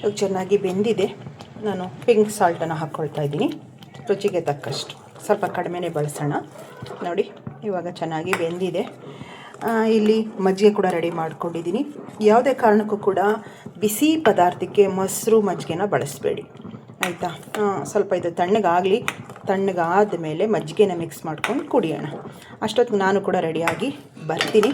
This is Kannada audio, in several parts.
ಇವಾಗ ಚೆನ್ನಾಗಿ ಬೆಂದಿದೆ. ನಾನು ಪಿಂಕ್ ಸಾಲ್ಟನ್ನು ಹಾಕ್ಕೊಳ್ತಾ ಇದ್ದೀನಿ. ರುಚಿಗೆ ತಕ್ಕಷ್ಟು. ಸ್ವಲ್ಪ ಕಡಿಮೆನೇ ಬಳಸೋಣ. ನೋಡಿ, ಇವಾಗ ಚೆನ್ನಾಗಿ ಬೆಂದಿದೆ. ಇಲ್ಲಿ ಮಜ್ಜಿಗೆ ಕೂಡ ರೆಡಿ ಮಾಡ್ಕೊಂಡಿದ್ದೀನಿ. ಯಾವುದೇ ಕಾರಣಕ್ಕೂ ಕೂಡ ಬಿಸಿ ಪದಾರ್ಥಕ್ಕೆ ಮೊಸರು ಮಜ್ಜಿಗೆನ ಬಳಸಬೇಡಿ. ಆಯಿತಾ? ಸ್ವಲ್ಪ ಇದು ತಣ್ಣಗಾಗಲಿ. ತಣ್ಣಗಾದ ಮೇಲೆ ಮಜ್ಜಿಗೆನ ಮಿಕ್ಸ್ ಮಾಡ್ಕೊಂಡು ಕುಡಿಯೋಣ. ಅಷ್ಟೊತ್ತಿಗೆ ನಾನು ಕೂಡ ರೆಡಿಯಾಗಿ ಬರ್ತೀನಿ.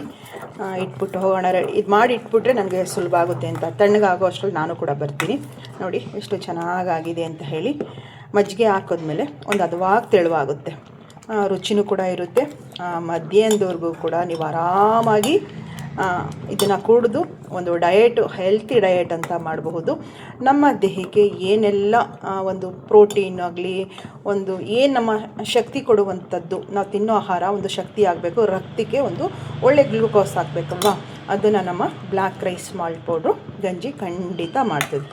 ಇಟ್ಬಿಟ್ಟು ಹೋಗೋಣ. ರೆಡಿ ಇದು ಮಾಡಿ ಇಟ್ಬಿಟ್ರೆ ನನಗೆ ಸುಲಭ ಆಗುತ್ತೆ ಅಂತ. ತಣ್ಣಗಾಗೋ ಅಷ್ಟರಲ್ಲಿ ನಾನು ಕೂಡ ಬರ್ತೀನಿ. ನೋಡಿ, ಎಷ್ಟು ಚೆನ್ನಾಗಾಗಿದೆ ಅಂತ ಹೇಳಿ. ಮಜ್ಜಿಗೆ ಹಾಕಿದ್ಮೇಲೆ ಒಂದು ಹದವಾಗಿ ತೆಳುವಾಗುತ್ತೆ. ರುಚಿನೂ ಕೂಡ ಇರುತ್ತೆ. ಮಧ್ಯಾಹ್ನದವರೆಗೂ ಕೂಡ ನೀವು ಆರಾಮಾಗಿ ಇದನ್ನು ಕುಡಿದು ಒಂದು ಡಯೆಟು ಹೆಲ್ತಿ ಡಯೆಟ್ ಅಂತ ಮಾಡಬಹುದು. ನಮ್ಮ ದೇಹಕ್ಕೆ ಏನೆಲ್ಲ ಒಂದು ಪ್ರೋಟೀನ್ ಆಗಲಿ, ಒಂದು ಏನು ನಮ್ಮ ಶಕ್ತಿ ಕೊಡುವಂಥದ್ದು ನಾವು ತಿನ್ನೋ ಆಹಾರ ಒಂದು ಶಕ್ತಿ ಆಗಬೇಕು, ರಕ್ತಕ್ಕೆ ಒಂದು ಒಳ್ಳೆ ಗ್ಲೂಕೋಸ್ ಆಗಬೇಕಲ್ವಾ? ಅದನ್ನು ನಮ್ಮ ಬ್ಲ್ಯಾಕ್ ರೈಸ್ ಮಾಲ್ಟ್ ಪೌಡ್ರು ಗಂಜಿ ಖಂಡಿತ ಮಾಡ್ತದೆ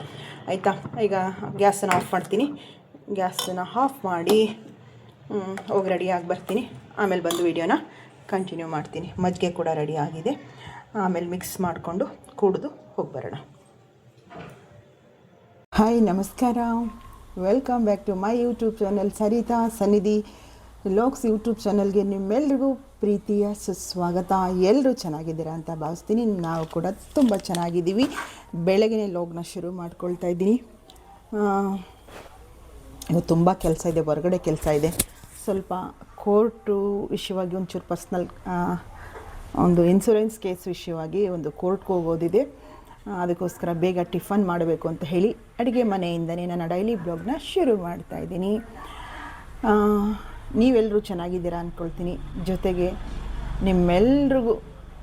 ಆಯಿತಾ? ಈಗ ಗ್ಯಾಸನ್ನು ಆಫ್ ಮಾಡ್ತೀನಿ. ಗ್ಯಾಸನ್ನು ಆಫ್ ಮಾಡಿ ಹೋಗಿ ರೆಡಿಯಾಗಿ ಬರ್ತೀನಿ. ಆಮೇಲೆ ಬಂದು ವಿಡಿಯೋನ ಕಂಟಿನ್ಯೂ ಮಾಡ್ತೀನಿ. ಮಜ್ಜಿಗೆ ಕೂಡ ರೆಡಿ ಆಗಿದೆ. ಆಮೇಲೆ ಮಿಕ್ಸ್ ಮಾಡಿಕೊಂಡು ಕುಡಿದು ಹೋಗ್ಬರೋಣ. ಹಾಯ್ ನಮಸ್ಕಾರ. Welcome back to my YouTube channel Sarita Sannidhi looks YouTube ಚಾನಲ್ಗೆ ನಿಮ್ಮೆಲ್ಲರಿಗೂ ಪ್ರೀತಿಯ ಸುಸ್ವಾಗತ. ಎಲ್ಲರೂ ಚೆನ್ನಾಗಿದ್ದೀರಾ ಅಂತ ಭಾವಿಸ್ತೀನಿ. ನಾವು ಕೂಡ ತುಂಬ ಚೆನ್ನಾಗಿದ್ದೀವಿ. ಬೆಳಗ್ಗೆ ಲೋಗ್ನ ಶುರು ಮಾಡ್ಕೊಳ್ತಾ ಇದ್ದೀನಿ. ತುಂಬ ಕೆಲಸ ಇದೆ, ಹೊರಗಡೆ ಕೆಲಸ ಇದೆ. ಸ್ವಲ್ಪ ಕೋರ್ಟು ವಿಷಯವಾಗಿ ಒಂಚೂರು ಪರ್ಸ್ನಲ್ ಒಂದು ಇನ್ಸೂರೆನ್ಸ್ ಕೇಸ್ ವಿಷಯವಾಗಿ ಒಂದು ಕೋರ್ಟ್ಗೆ ಹೋಗೋದಿದೆ. ಅದಕ್ಕೋಸ್ಕರ ಬೇಗ ಟಿಫನ್ ಮಾಡಬೇಕು ಅಂತ ಹೇಳಿ ಅಡುಗೆ ಮನೆಯಿಂದನೇ ನನ್ನ ಡೈಲಿ ಬ್ಲಾಗ್ನ ಶುರು ಮಾಡ್ತಾ ಇದ್ದೀನಿ. ನೀವೆಲ್ಲರೂ ಚೆನ್ನಾಗಿದ್ದೀರಾ ಅಂದ್ಕೊಳ್ತೀನಿ ಜೊತೆಗೆ ನಿಮ್ಮೆಲ್ರಿಗೂ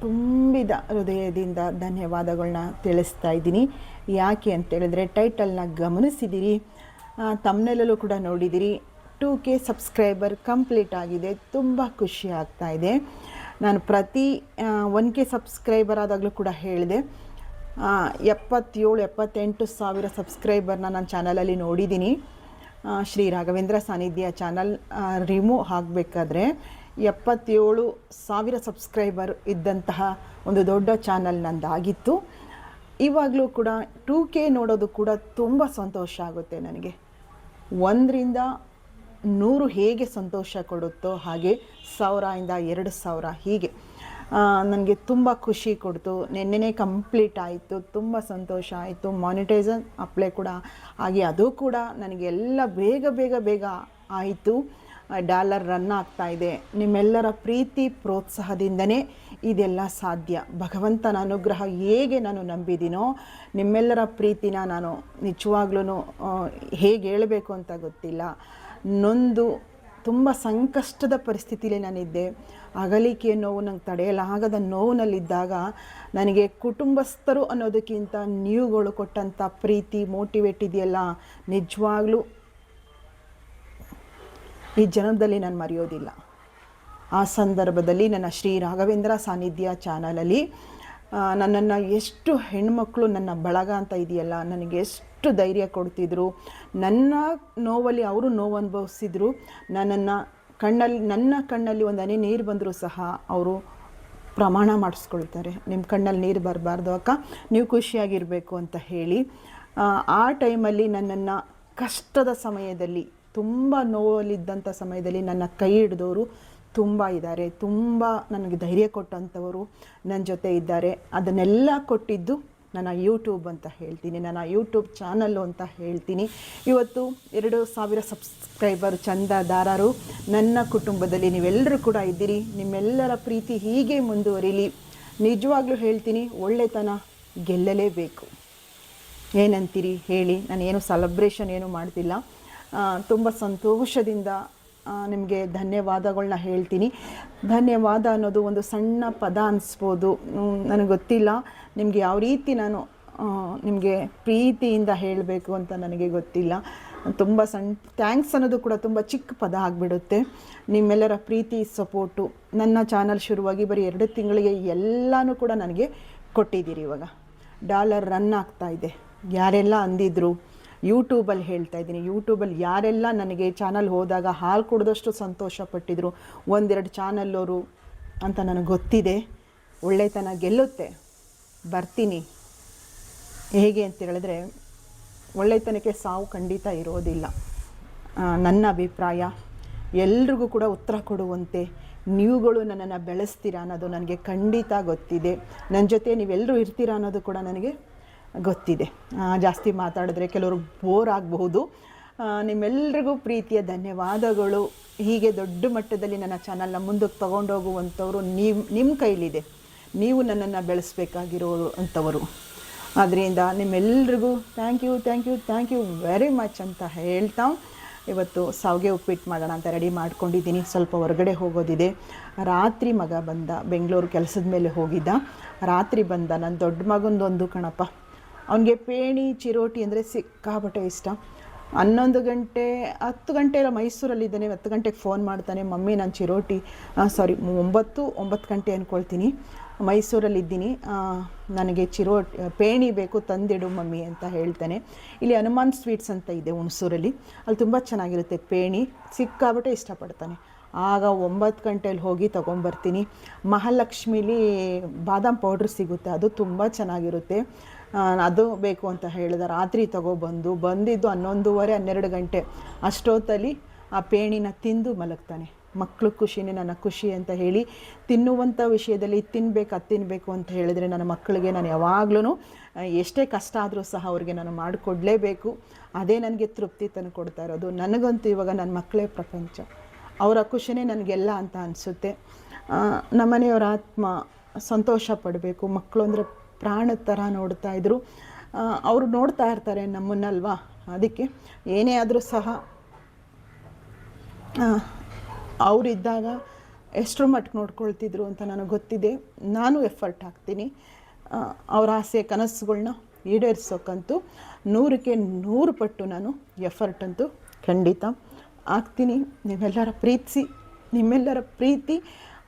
ತುಂಬಿದ ಹೃದಯದಿಂದ ಧನ್ಯವಾದಗಳನ್ನ ತಿಳಿಸ್ತಾ ಇದ್ದೀನಿ. ಯಾಕೆ ಅಂತೇಳಿದ್ರೆ ಟೈಟಲ್ನ ಗಮನಿಸಿದ್ದೀರಿ ತಮ್ಮನೆಲ್ಲೂ ಕೂಡ ನೋಡಿದ್ದೀರಿ ಟೂ ಕೆ ಸಬ್ಸ್ಕ್ರೈಬರ್ ಕಂಪ್ಲೀಟ್ ಆಗಿದೆ. ತುಂಬ ಖುಷಿ ಆಗ್ತಾ ಇದೆ. ನಾನು ಪ್ರತಿ ಒನ್ ಕೆ ಸಬ್ಸ್ಕ್ರೈಬರ್ ಆದಾಗಲೂ ಕೂಡ ಹೇಳಿದೆ. ಎಪ್ಪತ್ತೇಳು, ಎಪ್ಪತ್ತೆಂಟು ಸಾವಿರ ಸಬ್ಸ್ಕ್ರೈಬರ್ನ ನಾನು ಚಾನಲಲ್ಲಿ ನೋಡಿದ್ದೀನಿ. ಶ್ರೀ ರಾಘವೇಂದ್ರ ಸಾನಿಧ್ಯ ಚಾನಲ್ ರಿಮೂವ್ ಆಗಬೇಕಾದ್ರೆ ಎಪ್ಪತ್ತೇಳು ಸಾವಿರ ಸಬ್ಸ್ಕ್ರೈಬರ್ ಇದ್ದಂತಹ ಒಂದು ದೊಡ್ಡ ಚಾನಲ್ ನಂದಾಗಿತ್ತು. ಇವಾಗಲೂ ಕೂಡ ಟೂ ಕೆ ನೋಡೋದು ಕೂಡ ತುಂಬ ಸಂತೋಷ ಆಗುತ್ತೆ ನನಗೆ. ಒಂದರಿಂದ ನೂರು ಹೇಗೆ ಸಂತೋಷ ಕೊಡುತ್ತೋ ಹಾಗೆ ಸಾವಿರದಿಂದ ಎರಡು ಸಾವಿರ ಹೀಗೆ. ನನಗೆ ತುಂಬ ಖುಷಿ ಕೊಡ್ತು. ನಿನ್ನೆನೇ ಕಂಪ್ಲೀಟ್ ಆಯಿತು. ತುಂಬ ಸಂತೋಷ ಆಯಿತು. ಮಾನಿಟೈಸನ್ ಅಪ್ಲೈ ಕೂಡ ಹಾಗೆ ಅದು ಕೂಡ ನನಗೆ ಎಲ್ಲ ಬೇಗ ಬೇಗ ಬೇಗ ಆಯಿತು. ಡಾಲರ್ ರನ್ ಆಗ್ತಾ ಇದೆ. ನಿಮ್ಮೆಲ್ಲರ ಪ್ರೀತಿ ಪ್ರೋತ್ಸಾಹದಿಂದನೇ ಇದೆಲ್ಲ ಸಾಧ್ಯ. ಭಗವಂತನ ಅನುಗ್ರಹ ಹೇಗೆ ನಾನು ನಂಬಿದ್ದೀನೋ ನಿಮ್ಮೆಲ್ಲರ ಪ್ರೀತಿನ ನಾನು ನಿಜವಾಗ್ಲೂ ಹೇಗೆ ಹೇಳಬೇಕು ಅಂತ ಗೊತ್ತಿಲ್ಲ. ನೊಂದು ತುಂಬ ಸಂಕಷ್ಟದ ಪರಿಸ್ಥಿತಿಯಲ್ಲಿ ನಾನಿದ್ದೆ. ಅಗಲಿಕೆ ನೋವು ನಂಗೆ ತಡೆಯಲಾಗದ ನೋವಿನಲ್ಲಿದ್ದಾಗ ನನಗೆ ಕುಟುಂಬಸ್ಥರು ಅನ್ನೋದಕ್ಕಿಂತ ನೀವುಗಳು ಕೊಟ್ಟಂಥ ಪ್ರೀತಿ ಮೋಟಿವೇಟ್ ಇದೆಯಲ್ಲ? ನಿಜವಾಗ್ಲೂ ಈ ಜನ್ಮದಲ್ಲಿ ನಾನು ಮರೆಯೋದಿಲ್ಲ. ಆ ಸಂದರ್ಭದಲ್ಲಿ ನನ್ನ ಶ್ರೀ ರಾಘವೇಂದ್ರ ಸಾನ್ನಿಧ್ಯ ಚಾನಲಲ್ಲಿ ನನ್ನನ್ನು ಎಷ್ಟು ಹೆಣ್ಮಕ್ಳು ನನ್ನ ಬಳಗ ಅಂತ ಇದೆಯಲ್ಲ, ನನಗೆ ಎಷ್ಟು ಧೈರ್ಯ ಕೊಡ್ತಿದ್ರು. ನನ್ನ ನೋವಲ್ಲಿ ಅವರು ನೋವು ಅನುಭವಿಸಿದ್ರು ನನ್ನನ್ನು ಕಣ್ಣಲ್ಲಿ, ನನ್ನ ಕಣ್ಣಲ್ಲಿ ಒಂದು ಹನಿ ನೀರು ಬಂದರೂ ಸಹ ಅವರು ಪ್ರಮಾಣ ಮಾಡಿಸ್ಕೊಳ್ತಾರೆ. ನಿಮ್ಮ ಕಣ್ಣಲ್ಲಿ ನೀರು ಬರಬಾರ್ದು ಅಕ್ಕ, ನೀವು ಖುಷಿಯಾಗಿರಬೇಕು ಅಂತ ಹೇಳಿ. ಆ ಟೈಮಲ್ಲಿ ನನ್ನನ್ನು ಕಷ್ಟದ ಸಮಯದಲ್ಲಿ, ತುಂಬ ನೋವಲ್ಲಿದ್ದಂಥ ಸಮಯದಲ್ಲಿ ನನ್ನ ಕೈ ಹಿಡಿದವರು ತುಂಬ ಇದ್ದಾರೆ. ತುಂಬ ನನಗೆ ಧೈರ್ಯ ಕೊಟ್ಟಂಥವರು ನನ್ನ ಜೊತೆ ಇದ್ದಾರೆ. ಅದನ್ನೆಲ್ಲ ಕೊಟ್ಟಿದ್ದು ನನ್ನ ಯೂಟ್ಯೂಬ್ ಅಂತ ಹೇಳ್ತೀನಿ, ನನ್ನ ಯೂಟ್ಯೂಬ್ ಚಾನಲ್ಲು ಅಂತ ಹೇಳ್ತೀನಿ. ಇವತ್ತು ಎರಡು ಸಾವಿರ ಸಬ್ಸ್ಕ್ರೈಬರ್ ಚಂದದಾರರು, ನನ್ನ ಕುಟುಂಬದಲ್ಲಿ ನೀವೆಲ್ಲರೂ ಕೂಡ ಇದ್ದೀರಿ. ನಿಮ್ಮೆಲ್ಲರ ಪ್ರೀತಿ ಹೀಗೆ ಮುಂದುವರಿಲಿ. ನಿಜವಾಗ್ಲೂ ಹೇಳ್ತೀನಿ, ಒಳ್ಳೆತನ ಗೆಲ್ಲಲೇಬೇಕು. ಏನಂತೀರಿ ಹೇಳಿ ನಾನು ಏನು ಸೆಲೆಬ್ರೇಷನ್ ಏನು ಮಾಡ್ತಿಲ್ಲ. ತುಂಬ ಸಂತೋಷದಿಂದ ನಿಮಗೆ ಧನ್ಯವಾದಗಳನ್ನ ಹೇಳ್ತೀನಿ. ಧನ್ಯವಾದ ಅನ್ನೋದು ಒಂದು ಸಣ್ಣ ಪದ ಅನಿಸ್ಬೋದು. ನನಗೆ ಗೊತ್ತಿಲ್ಲ. ನಿಮಗೆ ಯಾವ ರೀತಿ ನಾನು ನಿಮಗೆ ಪ್ರೀತಿಯಿಂದ ಹೇಳಬೇಕು ಅಂತ ನನಗೆ ಗೊತ್ತಿಲ್ಲ. ತುಂಬ ಸಣ್ಣ ಥ್ಯಾಂಕ್ಸ್ ಅನ್ನೋದು ಕೂಡ ತುಂಬ ಚಿಕ್ಕ ಪದ ಆಗಿಬಿಡುತ್ತೆ. ನಿಮ್ಮೆಲ್ಲರ ಪ್ರೀತಿ ಸಪೋರ್ಟು ನನ್ನ ಚಾನಲ್ ಶುರುವಾಗಿ ಬರೀ ಎರಡು ತಿಂಗಳಿಗೆ ಎಲ್ಲನೂ ಕೂಡ ನನಗೆ ಕೊಟ್ಟಿದ್ದೀರಿ ಇವಾಗ. ಡಾಲರ್ ರನ್ ಆಗ್ತಾ ಇದೆ. ಯಾರೆಲ್ಲ ಅಂದಿದ್ರು, ಯೂಟ್ಯೂಬಲ್ಲಿ ಹೇಳ್ತಾ ಇದ್ದೀನಿ. ಯೂಟ್ಯೂಬಲ್ಲಿ ಯಾರೆಲ್ಲ ನನಗೆ ಚಾನಲ್ ಹೋದಾಗ ಹಾಲು ಕುಡಿದಷ್ಟು ಸಂತೋಷ ಪಟ್ಟಿದ್ರು, ಒಂದೆರಡು ಚಾನಲ್ಲೋರು ಅಂತ ನನಗೆ ಗೊತ್ತಿದೆ. ಒಳ್ಳೆತನ ಗೆಲ್ಲುತ್ತೆ. ಬರ್ತೀನಿ. ಹೇಗೆ ಅಂತ ಹೇಳಿದ್ರೆ, ಒಳ್ಳೆತನಕ್ಕೆ ಸಾವು ಖಂಡಿತ ಇರೋದಿಲ್ಲ. ನನ್ನ ಅಭಿಪ್ರಾಯ, ಎಲ್ರಿಗೂ ಕೂಡ ಉತ್ತರ ಕೊಡುವಂತೆ ನೀವುಗಳು ನನ್ನನ್ನು ಬೆಳೆಸ್ತೀರಾ ಅನ್ನೋದು ನನಗೆ ಖಂಡಿತ ಗೊತ್ತಿದೆ. ನನ್ನ ಜೊತೆ ನೀವೆಲ್ಲರೂ ಇರ್ತೀರಾ ಅನ್ನೋದು ಕೂಡ ನನಗೆ ಗೊತ್ತಿದೆ. ಜಾಸ್ತಿ ಮಾತಾಡಿದ್ರೆ ಕೆಲವರು ಬೋರ್ ಆಗಬಹುದು. ನಿಮ್ಮೆಲ್ರಿಗೂ ಪ್ರೀತಿಯ ಧನ್ಯವಾದಗಳು. ಹೀಗೆ ದೊಡ್ಡ ಮಟ್ಟದಲ್ಲಿ ನನ್ನ ಚಾನಲ್ನ ಮುಂದಕ್ಕೆ ತೊಗೊಂಡೋಗುವಂಥವ್ರು ನೀವು ನಿಮ್ಮ ಕೈಲಿದೆ. ನೀವು ನನ್ನನ್ನು ಬೆಳೆಸ್ಬೇಕಾಗಿರೋರು ಅಂಥವರು ಆದ್ದರಿಂದ ನಿಮ್ಮೆಲ್ರಿಗೂ thank you thank you thank you very much ಅಂತ ಹೇಳ್ತಾ ಇವತ್ತು ಸಾವಿಗೆ ಉಪ್ಪಿಟ್ಟು ಮಾಡೋಣ ಅಂತ ರೆಡಿ ಮಾಡ್ಕೊಂಡಿದ್ದೀನಿ. ಸ್ವಲ್ಪ ಹೊರಗಡೆ ಹೋಗೋದಿದೆ. ರಾತ್ರಿ ಮಗ ಬಂದ, ಬೆಂಗಳೂರು ಕೆಲಸದ ಮೇಲೆ ಹೋಗಿದ್ದ. ರಾತ್ರಿ ಬಂದ ನನ್ನ ದೊಡ್ಡ ಮಗಂದೊಂದು ಕಣಪ್ಪ. ಅವನಿಗೆ ಪೇಣಿ, ಚಿರೋಟಿ ಅಂದರೆ ಸಿಕ್ಕಾಪಟ್ಟೆ ಇಷ್ಟ. ಹನ್ನೊಂದು ಗಂಟೆ, ಹತ್ತು ಗಂಟೆ ಎಲ್ಲ ಮೈಸೂರಲ್ಲಿದ್ದಾನೆ. ಹತ್ತು ಗಂಟೆಗೆ ಫೋನ್ ಮಾಡ್ತಾನೆ, ಮಮ್ಮಿ, ನಾನು ಚಿರೋಟಿ ಸಾರಿ ಒಂಬತ್ತು ಒಂಬತ್ತು ಗಂಟೆ ಅಂದ್ಕೊಳ್ತೀನಿ ಮೈಸೂರಲ್ಲಿದ್ದೀನಿ. ನನಗೆ ಚಿರೋ, ಪೇಣಿ ಬೇಕು ತಂದಿಡು ಮಮ್ಮಿ ಅಂತ ಹೇಳ್ತಾನೆ. ಇಲ್ಲಿ ಹನುಮಾನ್ ಸ್ವೀಟ್ಸ್ ಅಂತ ಇದೆ ಹುಣಸೂರಲ್ಲಿ. ಅಲ್ಲಿ ತುಂಬ ಚೆನ್ನಾಗಿರುತ್ತೆ ಪೇಣಿ. ಸಿಕ್ಕಾಬಿಟ್ಟೆ ಇಷ್ಟಪಡ್ತಾನೆ. ಆಗ ಒಂಬತ್ತು ಗಂಟೆಯಲ್ಲಿ ಹೋಗಿ ತೊಗೊಂಬರ್ತೀನಿ. ಮಹಾಲಕ್ಷ್ಮೀಲಿ ಬಾದಾಮ್ ಪೌಡ್ರ್ ಸಿಗುತ್ತೆ. ಅದು ತುಂಬ ಚೆನ್ನಾಗಿರುತ್ತೆ. ಅದು ಬೇಕು ಅಂತ ಹೇಳಿದ ರಾತ್ರಿ ತಗೊಬಂದು, ಬಂದಿದ್ದು ಹನ್ನೊಂದುವರೆ ಹನ್ನೆರಡು ಗಂಟೆ. ಅಷ್ಟೊತ್ತಲ್ಲಿ ಆ ಪೇಣಿನ ತಿಂದು ಮಲಗ್ತಾನೆ. ಮಕ್ಕಳು ಖುಷಿನೇ ನನ್ನ ಖುಷಿ ಅಂತ ಹೇಳಿ ತಿನ್ನುವಂಥ ವಿಷಯದಲ್ಲಿ ತಿನ್ನಬೇಕು ಅದು ತಿನ್ನಬೇಕು ಅಂತ ಹೇಳಿದರೆ ನನ್ನ ಮಕ್ಕಳಿಗೆ ನಾನು ಯಾವಾಗಲೂ ಎಷ್ಟೇ ಕಷ್ಟ ಆದರೂ ಸಹ ಅವ್ರಿಗೆ ನಾನು ಮಾಡಿಕೊಡ್ಲೇಬೇಕು. ಅದೇ ನನಗೆ ತೃಪ್ತಿ ತಂದು ಕೊಡ್ತಾ ಇರೋದು. ನನಗಂತೂ ಇವಾಗ ನನ್ನ ಮಕ್ಕಳೇ ಪ್ರಪಂಚ. ಅವರ ಖುಷಿನೇ ನನಗೆಲ್ಲ ಅಂತ ಅನಿಸುತ್ತೆ. ನಮ್ಮನೆಯವರ ಆತ್ಮ ಸಂತೋಷ ಪಡಬೇಕು. ಮಕ್ಕಳು ಅಂದರೆ ಪ್ರಾಣದ ಥರ ನೋಡ್ತಾ ಇದ್ರು. ಅವರು ನೋಡ್ತಾ ಇರ್ತಾರೆ ನಮ್ಮನ್ನಲ್ವಾ ಅದಕ್ಕೆ ಏನೇ ಆದರೂ ಸಹ ಅವರಿದ್ದಾಗ ಎಷ್ಟರ ಮಟ್ಟಿಗೆ ನೋಡ್ಕೊಳ್ತಿದ್ರು ಅಂತ ನನಗೆ ಗೊತ್ತಿದೆ. ನಾನು ಎಫರ್ಟ್ ಹಾಕ್ತೀನಿ. ಅವರ ಆಸೆ ಕನಸುಗಳ್ನ ಈಡೇರಿಸೋಕ್ಕಂತೂ ನೂರಕ್ಕೆ ನೂರು ಪಟ್ಟು ನಾನು ಎಫರ್ಟ್ ಅಂತೂ ಖಂಡಿತ ಹಾಕ್ತೀನಿ. ನೀವೆಲ್ಲರ ಪ್ರೀತಿಸಿ, ನಿಮ್ಮೆಲ್ಲರ ಪ್ರೀತಿ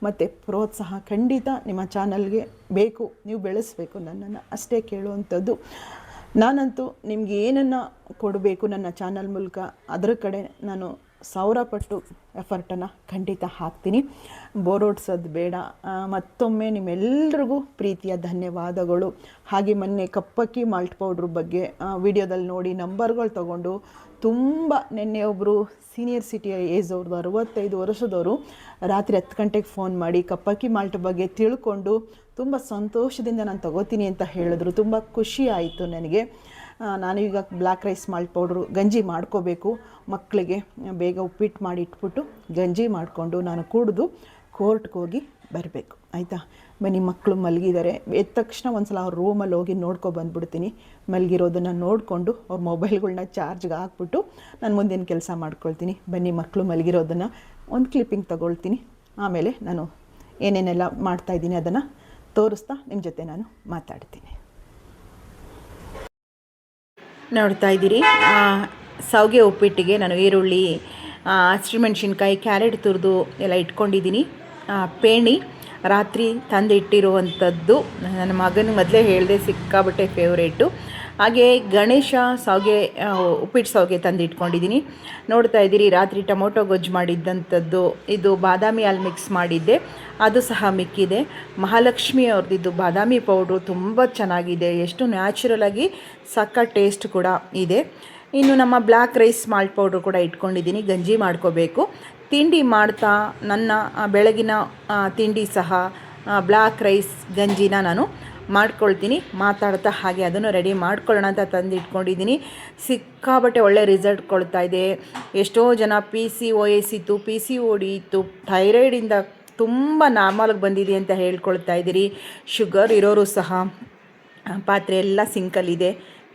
ಮತ್ತು ಪ್ರೋತ್ಸಾಹ ಖಂಡಿತ ನಿಮ್ಮ ಚಾನಲ್ಗೆ ಬೇಕು. ನೀವು ಬೆಳೆಸಬೇಕು ನನ್ನನ್ನು ಅಷ್ಟೇ ಕೇಳುವಂಥದ್ದು. ನಾನಂತೂ ನಿಮ್ಗೆ ಏನನ್ನು ಕೊಡಬೇಕು ನನ್ನ ಚಾನಲ್ ಮೂಲಕ, ಅದರ ಕಡೆ ನಾನು ಸಾವಿರ ಪಟ್ಟು ಎಫರ್ಟನ್ನು ಖಂಡಿತ ಹಾಕ್ತೀನಿ. ಬೋರೋಡ್ಸೋದು ಬೇಡ. ಮತ್ತೊಮ್ಮೆ ನಿಮ್ಮೆಲ್ರಿಗೂ ಪ್ರೀತಿಯ ಧನ್ಯವಾದಗಳು. ಹಾಗೆ ಮೊನ್ನೆ ಕಪ್ಪಕ್ಕಿ ಮಾಲ್ಟ್ ಪೌಡ್ರ್ ಬಗ್ಗೆ ವಿಡಿಯೋದಲ್ಲಿ ನೋಡಿ ನಂಬರ್ಗಳು ತೊಗೊಂಡು ತುಂಬ ನಿನ್ನೆ ಒಬ್ಬರು ಸೀನಿಯರ್ ಸಿಟಿ ಏಜ್ ಅವ್ರದ್ದು ಅರವತ್ತೈದು ವರ್ಷದವರು ರಾತ್ರಿ ಹತ್ತು ಗಂಟೆಗೆ ಫೋನ್ ಮಾಡಿ ಕಪ್ಪಕ್ಕಿ ಮಾಲ್ಟ್ ಬಗ್ಗೆ ತಿಳ್ಕೊಂಡು ತುಂಬ ಸಂತೋಷದಿಂದ ನಾನು ತಗೋತೀನಿ ಅಂತ ಹೇಳಿದ್ರು. ತುಂಬ ಖುಷಿ ಆಯಿತು ನನಗೆ. ನಾನೀಗ ಬ್ಲ್ಯಾಕ್ ರೈಸ್ ಮಾಲ್ಟ್ ಪೌಡ್ರು ಗಂಜಿ ಮಾಡ್ಕೋಬೇಕು. ಮಕ್ಕಳಿಗೆ ಬೇಗ ಉಪ್ಪಿಟ್ಟು ಮಾಡಿ ಇಟ್ಬಿಟ್ಟು ಗಂಜಿ ಮಾಡಿಕೊಂಡು ನಾನು ಕುಡಿದು ಕೋರ್ಟ್ಗೆ ಹೋಗಿ ಬರಬೇಕು. ಆಯಿತಾ? ಬನ್ನಿ ಮಕ್ಕಳು ಮಲಗಿದ್ದಾರೆ ಎದ್ದ ತಕ್ಷಣ ಒಂದು ಸಲ ಅವ್ರ ರೂಮಲ್ಲಿ ಹೋಗಿ ನೋಡ್ಕೊ ಬಂದ್ಬಿಡ್ತೀನಿ. ಮಲಗಿರೋದನ್ನು ನೋಡಿಕೊಂಡು ಅವ್ರ ಮೊಬೈಲ್ಗಳ್ನ ಚಾರ್ಜ್ಗೆ ಹಾಕ್ಬಿಟ್ಟು ನಾನು ಮುಂದಿನ ಕೆಲಸ ಮಾಡ್ಕೊಳ್ತೀನಿ. ಬನ್ನಿ ಮಕ್ಕಳು ಮಲಗಿರೋದನ್ನು ಒಂದು ಕ್ಲಿಪ್ಪಿಂಗ್ ತಗೊಳ್ತೀನಿ. ಆಮೇಲೆ ನಾನು ಏನೇನೆಲ್ಲ ಮಾಡ್ತಾಯಿದ್ದೀನಿ ಅದನ್ನು ತೋರಿಸ್ತಾ ನಿಮ್ಮ ಜೊತೆ ನಾನು ಮಾತಾಡ್ತೀನಿ. ನೋಡ್ತಾ ಇದ್ದೀರಿ. ಸೌಗೆ ಉಪ್ಪಿಟ್ಟಿಗೆ ನಾನು ಈರುಳ್ಳಿ ಹಸಿಮೆಣ್ಸಿನ್ಕಾಯಿ ಕ್ಯಾರೆಟ್ ತುರಿದು ಎಲ್ಲ ಇಟ್ಕೊಂಡಿದ್ದೀನಿ. ಪೇಣಿ ರಾತ್ರಿ ತಂದಿಟ್ಟಿರುವಂಥದ್ದು. ನನ್ನ ಮಗನ ಮೊದಲೇ ಹೇಳಿದೆ ಸಿಕ್ಕಾಬಟ್ಟೆ ಫೇವ್ರೇಟು ಹಾಗೆ ಗಣೇಶ ಸಾವಿಗೆ ಆ, ಉಪ್ಪಿಟ್ಟು ಸಾವಿಗೆ ತಂದು ಇಟ್ಕೊಂಡಿದ್ದೀನಿ. ನೋಡ್ತಾ ಇದ್ದೀರಿ ರಾತ್ರಿ ಟೊಮೊಟೊ ಗೊಜ್ಜು ಮಾಡಿದ್ದಂಥದ್ದು ಇದು ಬಾದಾಮಿ ಹಾಲು ಮಿಕ್ಸ್ ಮಾಡಿದ್ದೆ. ಅದು ಸಹ ಮಿಕ್ಕಿದೆ. ಮಹಾಲಕ್ಷ್ಮಿ ಅವ್ರದ್ದು ಬಾದಾಮಿ ಪೌಡ್ರು ತುಂಬ ಚೆನ್ನಾಗಿದೆ. ಎಷ್ಟು ನ್ಯಾಚುರಲ್ ಆಗಿ ಸಕ್ಕ ಟೇಸ್ಟ್ ಕೂಡ ಇದೆ. ಇನ್ನು ನಮ್ಮ ಬ್ಲ್ಯಾಕ್ ರೈಸ್ ಮಾಲ್ಟ್ ಪೌಡ್ರು ಕೂಡ ಇಟ್ಕೊಂಡಿದ್ದೀನಿ. ಗಂಜಿ ಮಾಡ್ಕೋಬೇಕು. ತಿಂಡಿ ಮಾಡ್ತಾ ನನ್ನ ಬೆಳಗಿನ ತಿಂಡಿ ಸಹ ಬ್ಲ್ಯಾಕ್ ರೈಸ್ ಗಂಜಿನ ನಾನು ಮಾಡ್ಕೊಳ್ತೀನಿ. ಮಾತಾಡ್ತಾ ಹಾಗೆ ಅದನ್ನು ರೆಡಿ ಮಾಡ್ಕೊಳ್ಳೋಣ ಅಂತ ತಂದು ಇಟ್ಕೊಂಡಿದ್ದೀನಿ ಸಿಕ್ಕಾಬಟ್ಟೆ ಒಳ್ಳೆ ರಿಸಲ್ಟ್ ಕೊಡ್ತಾ ಇದೆ. ಎಷ್ಟೋ ಜನ ಪಿ ಸಿ ಒ ಎಸ್ ಇತ್ತು ಪಿ ಸಿ ಓ ಡಿ ಇತ್ತು ಥೈರಾಯ್ಡಿಂದ ತುಂಬ ನಾರ್ಮಲ್ಗೆ ಬಂದಿದೆ ಅಂತ ಹೇಳ್ಕೊಳ್ತಾ ಇದ್ದೀರಿ. ಶುಗರ್ ಇರೋರು ಸಹ, ಪಾತ್ರೆ ಎಲ್ಲ ಸಿಂಕಲ್ಲಿದೆ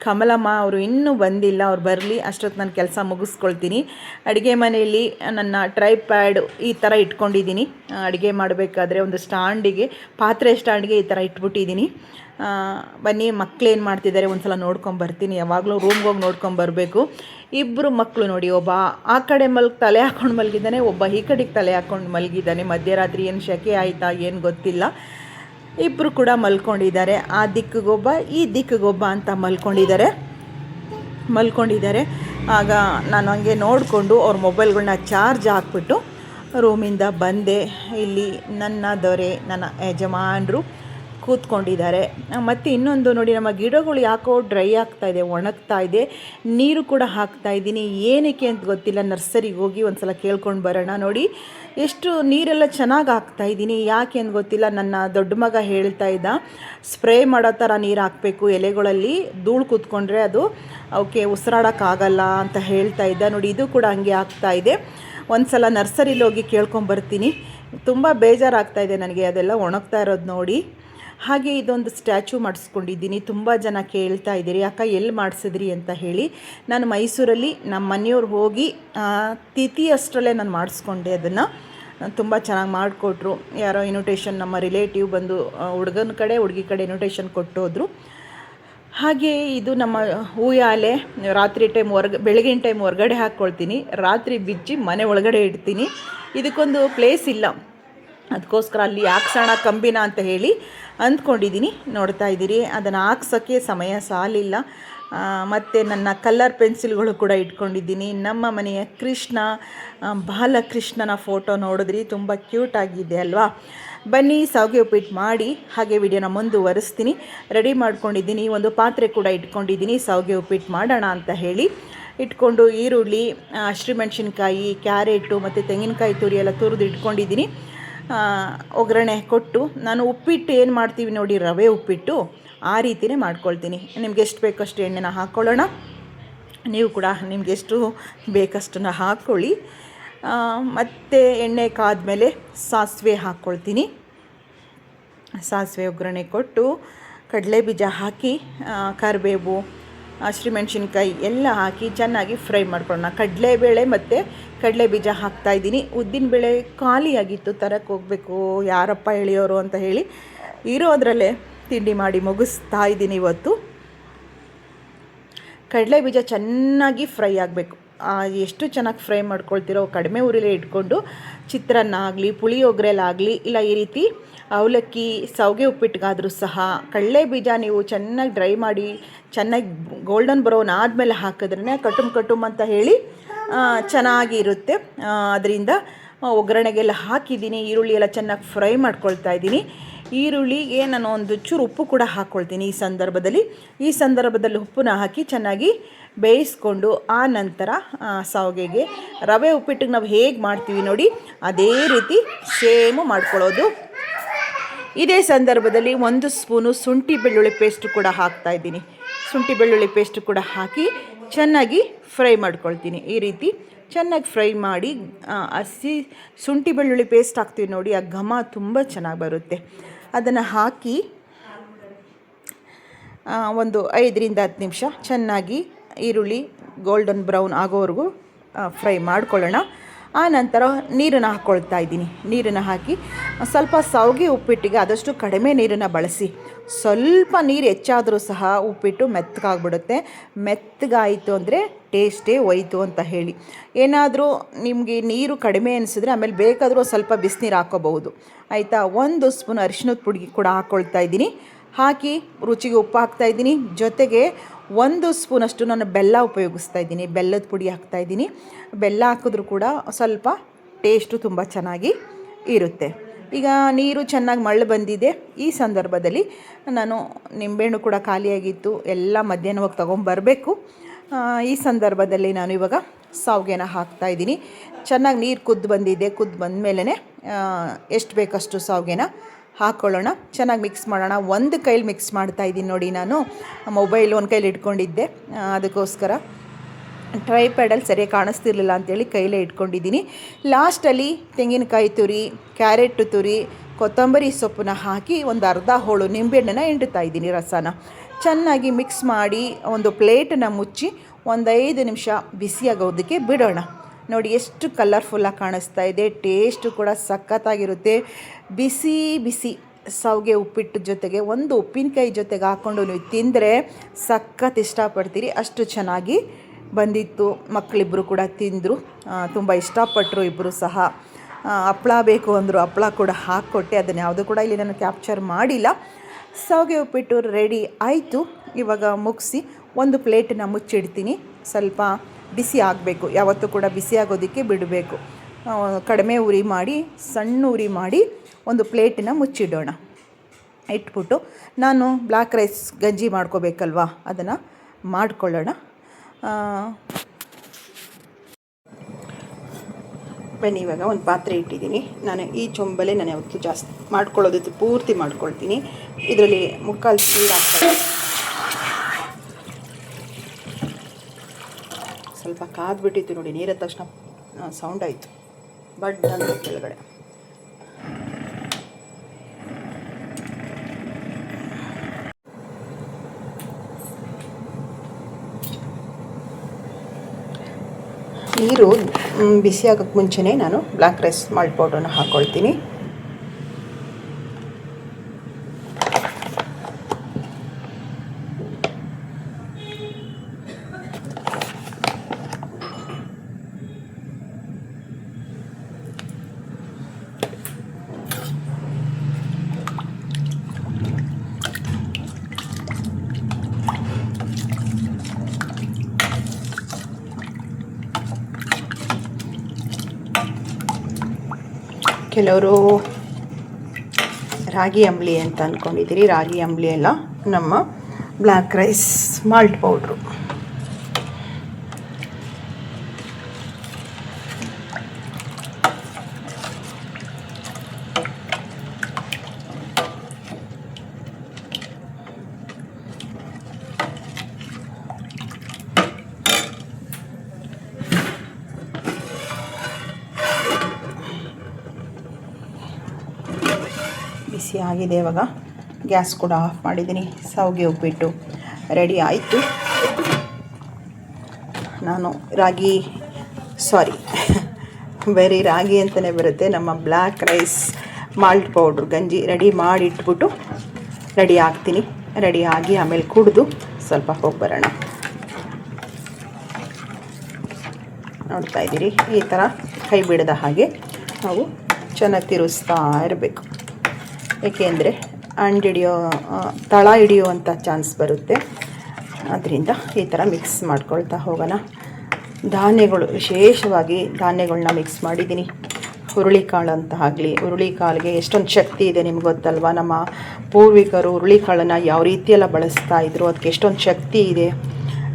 ಕಮಲಮ್ಮ ಅವರು ಇನ್ನೂ ಬಂದಿಲ್ಲ, ಅವ್ರು ಬರಲಿ, ಅಷ್ಟೊತ್ತು ನಾನು ಕೆಲಸ ಮುಗಿಸ್ಕೊಳ್ತೀನಿ. ಅಡುಗೆ ಮನೆಯಲ್ಲಿ ನನ್ನ ಟ್ರೈ ಪ್ಯಾಡ್ ಈ ಥರ ಇಟ್ಕೊಂಡಿದ್ದೀನಿ. ಅಡುಗೆ ಮಾಡಬೇಕಾದ್ರೆ ಒಂದು ಸ್ಟ್ಯಾಂಡಿಗೆ ಪಾತ್ರೆ ಸ್ಟ್ಯಾಂಡ್ಗೆ ಈ ಥರ ಇಟ್ಬಿಟ್ಟಿದ್ದೀನಿ. ಬನ್ನಿ ಮಕ್ಕಳೇನು ಮಾಡ್ತಿದ್ದಾರೆ ಒಂದು ಸಲ ನೋಡ್ಕೊಂಬರ್ತೀನಿ ಯಾವಾಗಲೂ ರೂಮ್ಗೆ ಹೋಗಿ ನೋಡ್ಕೊಂಬರ್ಬೇಕು ಇಬ್ಬರು ಮಕ್ಕಳು ನೋಡಿ, ಒಬ್ಬ ಆ ಕಡೆ ಮಲ್ಗಿ ತಲೆ ಹಾಕ್ಕೊಂಡು ಮಲಗಿದ್ದಾನೆ, ಒಬ್ಬ ಈ ಕಡೆಗೆ ತಲೆ ಹಾಕ್ಕೊಂಡು ಮಲಗಿದ್ದಾನೆ. ಮಧ್ಯರಾತ್ರಿ ಏನು ಶೆಕೆ ಆಯಿತಾ, ಏನು ಗೊತ್ತಿಲ್ಲ. ಇಬ್ಬರು ಕೂಡ ಮಲ್ಕೊಂಡಿದ್ದಾರೆ. ಆ ದಿಕ್ಕಿಗೊಬ್ಬ, ಈ ದಿಕ್ಕಿಗೊಬ್ಬ ಅಂತ ಮಲ್ಕೊಂಡಿದ್ದಾರೆ. ಮಲ್ಕೊಂಡಿದ್ದಾರೆ. ಆಗ ನಾನು ಹಂಗೆ ನೋಡಿಕೊಂಡು ಅವ್ರ ಮೊಬೈಲ್ಗಳನ್ನ ಚಾರ್ಜ್ ಹಾಕ್ಬಿಟ್ಟು ರೂಮಿಂದ ಬಂದೆ. ಇಲ್ಲಿ ನನ್ನ ದೊರೆ, ನನ್ನ ಯಜಮಾನರು ಕೂತ್ಕೊಂಡಿದ್ದಾರೆ. ಮತ್ತು ಇನ್ನೊಂದು ನೋಡಿ, ನಮ್ಮ ಗಿಡಗಳು ಯಾಕೋ ಡ್ರೈ ಆಗ್ತಾ ಇದೆ, ಒಣಗ್ತಾ ಇದೆ. ನೀರು ಕೂಡ ಹಾಕ್ತಾ ಇದ್ದೀನಿ. ಏನಕ್ಕೆ ಅಂತ ಗೊತ್ತಿಲ್ಲ. ನರ್ಸರಿಗೆ ಹೋಗಿ ಒಂದು ಸಲ ಕೇಳ್ಕೊಂಡು ಬರೋಣ ನೋಡಿ. ಎಷ್ಟು ನೀರೆಲ್ಲ ಚೆನ್ನಾಗಿ ಹಾಕ್ತಾ ಇದ್ದೀನಿ. ಯಾಕೆ ಅಂತ ಗೊತ್ತಿಲ್ಲ. ನನ್ನ ದೊಡ್ಡ ಮಗ ಹೇಳ್ತಾ ಇದ್ದ ಸ್ಪ್ರೇ ಮಾಡೋ ಥರ ನೀರು ಹಾಕಬೇಕು ಎಲೆಗಳಲ್ಲಿ. ಧೂಳು ಕೂತ್ಕೊಂಡ್ರೆ ಅದು ಅವಕ್ಕೆ ಉಸಿರಾಡೋಕ್ಕಾಗಲ್ಲ ಅಂತ ಹೇಳ್ತಾ ಇದ್ದ. ನೋಡಿ, ಇದು ಕೂಡ ಹಂಗೆ ಆಗ್ತಾ ಇದೆ. ಒಂದು ಸಲ ನರ್ಸರಿಲಿ ಹೋಗಿ ಕೇಳ್ಕೊಂಬರ್ತೀನಿ ತುಂಬ ಬೇಜಾರಾಗ್ತಾ ಇದೆ ನನಗೆ. ಅದೆಲ್ಲ ಒಣಗ್ತಾ ಇರೋದು ನೋಡಿ. ಹಾಗೆ ಇದೊಂದು ಸ್ಟ್ಯಾಚು ಮಾಡಿಸ್ಕೊಂಡಿದ್ದೀನಿ. ತುಂಬ ಜನ ಕೇಳ್ತಾ ಇದ್ದೀರಿ, ಅಕ್ಕ, ಎಲ್ಲಿ ಮಾಡಿಸಿದ್ರಿ? ಅಂತ ಹೇಳಿ. ನಾನು ಮೈಸೂರಲ್ಲಿ ನಮ್ಮ ಮನೆಯವ್ರು ಹೋಗಿ ತಿಥಿ ಅಷ್ಟರಲ್ಲೇ ನಾನು ಮಾಡಿಸ್ಕೊಂಡೆ ಅದನ್ನು. ತುಂಬ ಚೆನ್ನಾಗಿ ಮಾಡಿಕೊಟ್ರು. ಯಾರೋ ಇನ್ವಿಟೇಷನ್ ನಮ್ಮ ರಿಲೇಟಿವ್ ಬಂದು ಹುಡುಗನ ಕಡೆ, ಹುಡುಗಿ ಕಡೆ ಇನ್ವಿಟೇಷನ್ ಕೊಟ್ಟೋದ್ರು. ಹಾಗೆ ಇದು ನಮ್ಮ ಹೂಯಾಲೆ. ರಾತ್ರಿ ಟೈಮ್ ಹೊರ್ಗ, ಬೆಳಗಿನ ಟೈಮ್ ಹೊರಗಡೆ ಹಾಕ್ಕೊಳ್ತೀನಿ. ರಾತ್ರಿ ಬಿಚ್ಚಿ ಮನೆ ಒಳಗಡೆ ಇಡ್ತೀನಿ. ಇದಕ್ಕೊಂದು ಪ್ಲೇಸ್ ಇಲ್ಲ. ಅದಕ್ಕೋಸ್ಕರ ಅಲ್ಲಿ ಹಾಕ್ಸೋಣ ಕಂಬಿನ ಅಂತ ಹೇಳಿ ಅಂದ್ಕೊಂಡಿದ್ದೀನಿ. ನೋಡ್ತಾ ಇದ್ದೀರಿ. ಅದನ್ನು ಹಾಕ್ಸೋಕ್ಕೆ ಸಮಯ ಸಾಲಿಲ್ಲ. ಮತ್ತು ನನ್ನ ಕಲ್ಲರ್ ಪೆನ್ಸಿಲ್ಗಳು ಕೂಡ ಇಟ್ಕೊಂಡಿದ್ದೀನಿ. ನಮ್ಮ ಮನೆಯ ಕೃಷ್ಣ ಬಾಲಕೃಷ್ಣನ ಫೋಟೋ ನೋಡಿದ್ರಿ. ತುಂಬ ಕ್ಯೂಟ್ ಆಗಿದೆ ಅಲ್ವಾ? ಬನ್ನಿ ಸಾವಿಗೆ ಉಪ್ಪಿಟ್ಟು ಮಾಡಿ, ಹಾಗೆ ವಿಡಿಯೋನ ಮುಂದುವರೆಸ್ತೀನಿ. ರೆಡಿ ಮಾಡ್ಕೊಂಡಿದ್ದೀನಿ. ಒಂದು ಪಾತ್ರೆ ಕೂಡ ಇಟ್ಕೊಂಡಿದ್ದೀನಿ. ಸಾವಿಗೆ ಉಪ್ಪಿಟ್ಟು ಮಾಡೋಣ ಅಂತ ಹೇಳಿ. ಇಟ್ಕೊಂಡು ಈರುಳ್ಳಿ ಹಸಿಮೆಣ್ಸಿನ್ಕಾಯಿ ಕ್ಯಾರೆಟು, ಮತ್ತು ತೆಂಗಿನಕಾಯಿ ತುರಿ ಎಲ್ಲ ತುರಿದು ಇಟ್ಕೊಂಡಿದ್ದೀನಿ. ಒಗ್ಗರಣೆ ಕೊಟ್ಟು ನಾನು ಉಪ್ಪಿಟ್ಟು ಏನು ಮಾಡ್ತೀವಿ ನೋಡಿ, ರವೆ ಉಪ್ಪಿಟ್ಟು ಆ ರೀತಿಯೇ ಮಾಡ್ಕೊಳ್ತೀನಿ. ನಿಮ್ಗೆ ಎಷ್ಟು ಬೇಕಷ್ಟು ಎಣ್ಣೆನ ಹಾಕ್ಕೊಳ್ಳೋಣ ನೀವು ಕೂಡ ನಿಮ್ಗೆ ಎಷ್ಟು ಬೇಕಷ್ಟನ್ನ ಹಾಕ್ಕೊಳ್ಳಿ ಮತ್ತು ಎಣ್ಣೆ ಕಾದ್ಮೇಲೆ ಸಾಸಿವೆ ಹಾಕ್ಕೊಳ್ತೀನಿ ಸಾಸಿವೆ ಒಗ್ಗರಣೆ ಕೊಟ್ಟು ಕಡಲೆ ಬೀಜ ಹಾಕಿ ಕರಿಬೇವು ಹಸಿಮೆಣ್ಸಿನ್ಕಾಯಿ ಎಲ್ಲ ಹಾಕಿ ಚೆನ್ನಾಗಿ ಫ್ರೈ ಮಾಡ್ಕೊಳ್ಳೋಣ. ಕಡಲೆಬೇಳೆ ಮತ್ತು ಕಡಲೆ ಬೀಜ ಹಾಕ್ತಾಯಿದ್ದೀನಿ ಉದ್ದಿನಬೇಳೆ ಖಾಲಿಯಾಗಿತ್ತು ತರಕ್ಕೆ ಹೋಗಬೇಕು. ಯಾರಪ್ಪ ಎಳೆಯೋರು ಅಂತ ಹೇಳಿ ಇರೋದ್ರಲ್ಲೇ ತಿಂಡಿ ಮಾಡಿ ಮುಗಿಸ್ತಾ ಇದ್ದೀನಿ ಇವತ್ತು. ಕಡಲೆ ಬೀಜ ಚೆನ್ನಾಗಿ ಫ್ರೈ ಆಗಬೇಕು. ಎಷ್ಟು ಚೆನ್ನಾಗಿ ಫ್ರೈ ಮಾಡ್ಕೊಳ್ತಿರೋ ಕಡಿಮೆ ಉರಿಲೇ ಇಟ್ಕೊಂಡು ಚಿತ್ರಾನ್ನ ಆಗಲಿ ಪುಳಿಯೋಗರೆಲಾಗಲಿ ಇಲ್ಲ ಈ ರೀತಿ ಅವಲಕ್ಕಿ, ಸೌಗೆ ಉಪ್ಪಿಟ್ಟಿಗಾದರೂ ಸಹ ಕಡಲೆ ಬೀಜ ನೀವು ಚೆನ್ನಾಗಿ ಡ್ರೈ ಮಾಡಿ, ಚೆನ್ನಾಗಿ ಗೋಲ್ಡನ್ ಬ್ರೌನ್ ಆದಮೇಲೆ ಹಾಕಿದ್ರೇ ಕಟುಮ್ ಕಟುಮ್ ಅಂತ ಹೇಳಿ ಚೆನ್ನಾಗಿರುತ್ತೆ ಅದರಿಂದ ಒಗ್ಗರಣೆಗೆಲ್ಲ ಹಾಕಿದ್ದೀನಿ, ಈರುಳ್ಳಿ ಎಲ್ಲ ಚೆನ್ನಾಗಿ ಫ್ರೈ ಮಾಡ್ಕೊಳ್ತಾ ಇದ್ದೀನಿ. ಈರುಳ್ಳಿಗೆ ನಾನು ಒಂದು ಚೂರು ಉಪ್ಪು ಕೂಡ ಹಾಕ್ಕೊಳ್ತೀನಿ ಈ ಸಂದರ್ಭದಲ್ಲಿ. ಈ ಸಂದರ್ಭದಲ್ಲಿ ಉಪ್ಪನ್ನ ಹಾಕಿ ಚೆನ್ನಾಗಿ ಬೇಯಿಸ್ಕೊಂಡು ಆ ನಂತರ ಸಾವಿಗೆಗೆ ರವೆ ಉಪ್ಪಿಟ್ಟಿಗೆ ನಾವು ಹೇಗೆ ಮಾಡ್ತೀವಿ ನೋಡಿ, ಅದೇ ರೀತಿ ಸೇಮು ಮಾಡ್ಕೊಳ್ಳೋದು. ಇದೇ ಸಂದರ್ಭದಲ್ಲಿ ಒಂದು ಸ್ಪೂನು ಶುಂಠಿ ಬೆಳ್ಳುಳ್ಳಿ ಪೇಸ್ಟ್ ಕೂಡ ಹಾಕ್ತಾ ಇದ್ದೀನಿ. ಶುಂಠಿ ಬೆಳ್ಳುಳ್ಳಿ ಪೇಸ್ಟ್ ಕೂಡ ಹಾಕಿ ಚೆನ್ನಾಗಿ ಫ್ರೈ ಮಾಡ್ಕೊಳ್ತೀನಿ. ಈ ರೀತಿ ಚೆನ್ನಾಗಿ ಫ್ರೈ ಮಾಡಿ ಹಸಿ ಶುಂಠಿ ಬೆಳ್ಳುಳ್ಳಿ ಪೇಸ್ಟ್ ಹಾಕ್ತೀವಿ ನೋಡಿ, ಆ ಘಮ ತುಂಬ ಚೆನ್ನಾಗಿ ಬರುತ್ತೆ. ಅದನ್ನು ಹಾಕಿ ಒಂದು ಐದರಿಂದ ಹತ್ತು ನಿಮಿಷ ಚೆನ್ನಾಗಿ ಈರುಳ್ಳಿ, ಗೋಲ್ಡನ್ ಬ್ರೌನ್ ಆಗೋವರೆಗೂ ಫ್ರೈ ಮಾಡ್ಕೊಳ್ಳೋಣ. ಆ ನಂತರ ನೀರನ್ನು ಹಾಕ್ಕೊಳ್ತಾ ಇದ್ದೀನಿ. ನೀರನ್ನು ಹಾಕಿ ಸ್ವಲ್ಪ ಸೌಗೆ ಉಪ್ಪಿಟ್ಟಿಗೆ ಆದಷ್ಟು ಕಡಿಮೆ ನೀರನ್ನು ಬಳಸಿ. ಸ್ವಲ್ಪ ನೀರು ಹೆಚ್ಚಾದರೂ ಸಹ ಉಪ್ಪಿಟ್ಟು ಮೆತ್ತಗಾಗ್ಬಿಡುತ್ತೆ. ಮೆತ್ತಗಾಯಿತು ಅಂದರೆ ಟೇಸ್ಟೇ ಹೋಯ್ತು ಅಂತ ಹೇಳಿ. ಏನಾದರೂ ನಿಮಗೆ ನೀರು ಕಡಿಮೆ ಅನಿಸಿದ್ರೆ ಆಮೇಲೆ ಬೇಕಾದರೂ ಸ್ವಲ್ಪ ಬಿಸಿನೀರು ಹಾಕೋಬಹುದು. ಆಯಿತಾ? ಒಂದು ಸ್ಪೂನ್ ಅರಿಶಿನದ ಪುಡಿ ಕೂಡ ಹಾಕ್ಕೊಳ್ತಾ ಇದ್ದೀನಿ. ಹಾಕಿ ರುಚಿಗೆ ಉಪ್ಪು ಹಾಕ್ತಾ ಇದ್ದೀನಿ. ಜೊತೆಗೆ ಒಂದು ಸ್ಪೂನಷ್ಟು ನಾನು ಬೆಲ್ಲ ಉಪಯೋಗಿಸ್ತಾ ಇದ್ದೀನಿ. ಬೆಲ್ಲದ ಪುಡಿ ಹಾಕ್ತಾ ಇದ್ದೀನಿ. ಬೆಲ್ಲ ಹಾಕಿದ್ರೂ ಕೂಡ ಸ್ವಲ್ಪ ಟೇಸ್ಟು ತುಂಬ ಚೆನ್ನಾಗಿ ಇರುತ್ತೆ. ಈಗ ನೀರು ಚೆನ್ನಾಗಿ ಮಳ್ಳು ಬಂದಿದೆ. ಈ ಸಂದರ್ಭದಲ್ಲಿ ನಾನು ನಿಂಬೆಹಣ್ಣು ಕೂಡ ಖಾಲಿಯಾಗಿತ್ತು. ಎಲ್ಲ ಮಧ್ಯಾಹ್ನ ಹೋಗಿ ತೊಗೊಂಬರಬೇಕು ಈ ಸಂದರ್ಭದಲ್ಲಿ ನಾನು ಇವಾಗ ಸಾವಿಗೆನ ಹಾಕ್ತಾ ಇದ್ದೀನಿ. ಚೆನ್ನಾಗಿ ನೀರು ಕುದ್ದು ಬಂದಿದೆ. ಕುದ್ದು ಬಂದಮೇಲೆ ಎಷ್ಟು ಬೇಕಷ್ಟು ಸಾವಿಗೆನ ಹಾಕ್ಕೊಳ್ಳೋಣ ಚೆನ್ನಾಗಿ ಮಿಕ್ಸ್ ಮಾಡೋಣ. ಒಂದು ಕೈಲಿ ಮಿಕ್ಸ್ ಮಾಡ್ತಾ ಇದ್ದೀನಿ ನೋಡಿ ನಾನು. ಮೊಬೈಲ್ ಒಂದು ಕೈಲಿ ಇಟ್ಕೊಂಡಿದ್ದೆ. ಅದಕ್ಕೋಸ್ಕರ. ಟ್ರೈ ಪ್ಯಾಡಲ್ಲಿ ಸರಿಯಾಗಿ ಕಾಣಿಸ್ತಿರ್ಲಿಲ್ಲ ಅಂತೇಳಿ ಕೈಲೇ ಇಟ್ಕೊಂಡಿದ್ದೀನಿ. ಲಾಸ್ಟಲ್ಲಿ ತೆಂಗಿನಕಾಯಿ ತುರಿ ಕ್ಯಾರೆಟ್ ತುರಿ, ಕೊತ್ತಂಬರಿ ಸೊಪ್ಪನ್ನ ಹಾಕಿ ಒಂದು ಅರ್ಧ ಹೋಳು ನಿಂಬೆಹಣ್ಣನ್ನು ಹಿಂಡ್ತಾ ಇದ್ದೀನಿ ರಸನ. ಚೆನ್ನಾಗಿ ಮಿಕ್ಸ್ ಮಾಡಿ ಒಂದು ಪ್ಲೇಟನ್ನು ಮುಚ್ಚಿ ಒಂದು ಐದು ನಿಮಿಷ ಬಿಸಿಯಾಗೋದಕ್ಕೆ ಬಿಡೋಣ. ನೋಡಿ, ಎಷ್ಟು ಕಲರ್ಫುಲ್ಲಾಗಿ ಕಾಣಿಸ್ತಾ ಇದೆ ಟೇಸ್ಟು ಕೂಡ ಸಖತ್ತಾಗಿರುತ್ತೆ. ಬಿಸಿ ಬಿಸಿ ಸಾವಿಗೆ ಉಪ್ಪಿಟ್ಟು ಜೊತೆಗೆ ಒಂದು ಉಪ್ಪಿನಕಾಯಿ ಜೊತೆಗೆ ಹಾಕ್ಕೊಂಡು ನೀವು ತಿಂದರೆ ಸಖತ್ ಇಷ್ಟಪಡ್ತೀರಿ. ಅಷ್ಟು ಚೆನ್ನಾಗಿ ಬಂದಿತ್ತು. ಮಕ್ಕಳಿಬ್ಬರು ಕೂಡ ತಿಂದರು. ತುಂಬ ಇಷ್ಟಪಟ್ಟರು ಇಬ್ಬರು ಸಹ. ಹಪ್ಳ ಬೇಕು ಅಂದರು ಹಪ್ಳ ಕೂಡ ಹಾಕ್ಕೊಟ್ಟೆ. ಅದನ್ನು ಯಾವುದೂ ಕೂಡ ಇಲ್ಲಿ ನಾನು ಕ್ಯಾಪ್ಚರ್ ಮಾಡಿಲ್ಲ. ಸಾವಿಗೆ ಉಪ್ಪಿಟ್ಟು ರೆಡಿ ಆಯಿತು. ಇವಾಗ ಮುಗಿಸಿ, ಒಂದು ಪ್ಲೇಟನ್ನ ಮುಚ್ಚಿಡ್ತೀನಿ. ಸ್ವಲ್ಪ ಬಿಸಿ ಆಗಬೇಕು. ಯಾವತ್ತೂ ಕೂಡ ಬಿಸಿ ಆಗೋದಕ್ಕೆ ಬಿಡಬೇಕು. ಕಡಿಮೆ ಉರಿ ಮಾಡಿ, ಸಣ್ಣ ಉರಿ ಮಾಡಿ ಒಂದು ಪ್ಲೇಟನ್ನ ಮುಚ್ಚಿಡೋಣ. ಇಟ್ಬಿಟ್ಟು ನಾನು ಬ್ಲ್ಯಾಕ್ ರೈಸ್ ಗಂಜಿ ಮಾಡ್ಕೋಬೇಕಲ್ವಾ? ಅದನ್ನು ಮಾಡ್ಕೊಳ್ಳೋಣ. ಬನ್ನಿ, ಇವಾಗ ಒಂದು ಪಾತ್ರೆ ಇಟ್ಟಿದ್ದೀನಿ. ನಾನು ಈ ಚೊಂಬಲೆ ನಾನು ಯಾವತ್ತೂ ಜಾಸ್ತಿ ಮಾಡ್ಕೊಳ್ಳೋದು ಪೂರ್ತಿ ಮಾಡ್ಕೊಳ್ತೀನಿ. ಇದರಲ್ಲಿ ಮುಕ್ಕಾಲು ಸ್ಪೀಡ್ ಹಾಕ್ತಾರೆ ಸ್ವಲ್ಪ ಕಾದ್ಬಿಟ್ಟಿತ್ತು ನೋಡಿ ನೀರ ತಕ್ಷಣ ಸೌಂಡ್ ಆಯಿತು. ಬಟ್ ಅಂತ ಕೆಳಗಡೆ. ನೀರು ಬಿಸಿ ಆಗೋಕ್ಕೆ ಮುಂಚೆನೇ ನಾನು ಬ್ಲ್ಯಾಕ್ ರೈಸ್ ಮಾಲ್ಟ್ ಪೌಡ್ರನ್ನ ಹಾಕ್ಕೊಳ್ತೀನಿ ಕೆಲವರು ರಾಗಿ ಅಂಬಲಿ ಅಂತ ಅಂದ್ಕೊಂಡಿದ್ದೀರಿ ರಾಗಿ ಅಂಬಲಿ ಎಲ್ಲ ನಮ್ಮ ಬ್ಲ್ಯಾಕ್ ರೈಸ್ ಮಾಲ್ಟ್ ಪೌಡ್ರು. ಬಿಸಿ ಆಗಿದೆ. ಇವಾಗ ಗ್ಯಾಸ್ ಕೂಡ ಆಫ್ ಮಾಡಿದ್ದೀನಿ. ಸಾವಿಗೆ ಉಪ್ಪಿಟ್ಟು ರೆಡಿ ಆಯಿತು. ನಾನು ರಾಗಿ, ಸಾರಿ, ಬರೀ ರಾಗಿ ಅಂತಲೇ ಬರುತ್ತೆ. ನಮ್ಮ ಬ್ಲ್ಯಾಕ್ ರೈಸ್, ಮಾಲ್ಟ್ ಪೌಡ್ರ್, ಗಂಜಿ ರೆಡಿ ಮಾಡಿ ಇಟ್ಬಿಟ್ಟು ರೆಡಿ ಆಗ್ತೀನಿ. ರೆಡಿ ಆಗಿ ಆಮೇಲೆ ಕುಡಿದು ಸ್ವಲ್ಪ ಹೋಗಿ ಬರೋಣ. ನೋಡ್ತಾ ಇದ್ದೀರಿ? ಈ ಥರ ಕೈ ಬಿಡದ ಹಾಗೆ ನಾವು ಚೆನ್ನಾಗಿ ತಿರುಸ್ತಾ ಇರಬೇಕು. ಏಕೆಂದರೆ ಅಂಡ್ ಹಿಡಿಯೋ ತಳ ಹಿಡಿಯುವಂಥ ಚಾನ್ಸ್ ಬರುತ್ತೆ. ಅದರಿಂದ ಈ ಥರ ಮಿಕ್ಸ್ ಮಾಡ್ಕೊಳ್ತಾ ಹೋಗೋಣ. ಧಾನ್ಯಗಳು, ವಿಶೇಷವಾಗಿ ಧಾನ್ಯಗಳನ್ನ ಮಿಕ್ಸ್ ಮಾಡಿದ್ದೀನಿ. ಹುರುಳಿಕಾಳು ಅಂತ ಆಗಲಿ, ಹುರುಳಿಕಾಳಿಗೆ ಎಷ್ಟೊಂದು ಶಕ್ತಿ ಇದೆ ನಿಮ್ಗೆ ಗೊತ್ತಲ್ವಾ? ನಮ್ಮ ಪೂರ್ವಿಕರು ಹುರುಳಿಕಾಳನ್ನು ಯಾವ ರೀತಿಯೆಲ್ಲ ಬಳಸ್ತಾ ಇದ್ರು ಅದಕ್ಕೆ ಎಷ್ಟೊಂದು ಶಕ್ತಿ ಇದೆ.